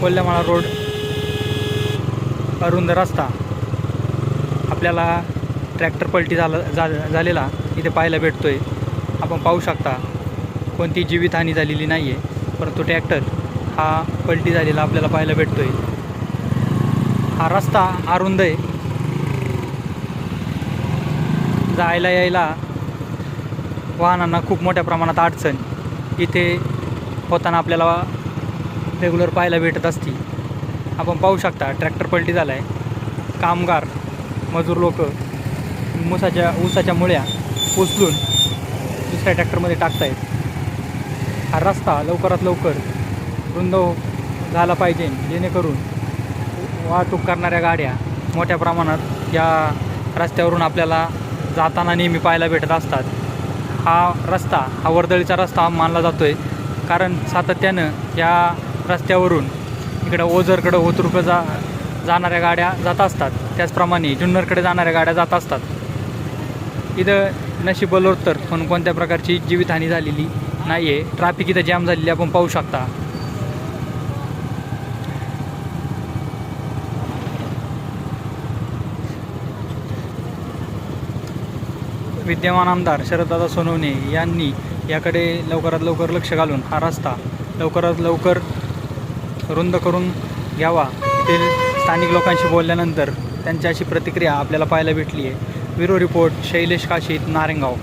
कोल्हेमाळा road अरुंद रस्ता. आपल्याला ट्रॅक्टर पलटी झाला जा झालेला. इथे पाहायला भेटतो आहे आपण पाहू शकता कोणती जीवितहानी झालेली नाही आहे परंतु ट्रॅक्टर हा पलटी झालेला आपल्याला पाहायला भेटतो आहे हा रस्ता अरुंद आहे. जायला यायला वाहनांना खूप मोठ्या प्रमाणात अडचण. इथे होताना आपल्याला रेग्युलर पाहायला भेटत असती. आपण पाहू शकता ट्रॅक्टर पलटी झाला आहे कामगार मजूर लोक मुसाच्या ऊसाच्या मुळ्या उचलून दुसऱ्या ट्रॅक्टरमध्ये टाकतायत. हा रस्ता लवकरात लवकर रुंद झाला पाहिजे जेणेकरून वाहतूक करणाऱ्या गाड्या मोठ्या प्रमाणात या रस्त्यावरून आपल्याला जाताना नेहमी पाहायला भेटत असतात. हा रस्ता हा वर्दळीचा रस्ता मानला जातो आहे कारण सातत्यानं या रस्त्यावरून इकडं ओझरकडं ओतूरकडं जा जाणाऱ्या गाड्या जात असतात. त्याचप्रमाणे जुन्नरकडे जाणाऱ्या गाड्या जात असतात. इथं नशिबलोर तर पण कोणत्या प्रकारची जीवितहानी झालेली नाही आहे ट्रॅफिक इथं जॅम झालेली आपण पाहू शकता. विद्यमान आमदार शरददादा सोनवणे यांनी याकडे लवकरात लवकर लक्ष घालून हा रस्ता लवकरात लवकर रुंद करून घ्यावा. ते स्थानिक लोकांशी बोलल्यानंतर त्यांची अशी प्रतिक्रिया आपल्याला पाहायला भेटली आहे ब्युरो रिपोर्ट शैलेश काशीत नारेंगाव.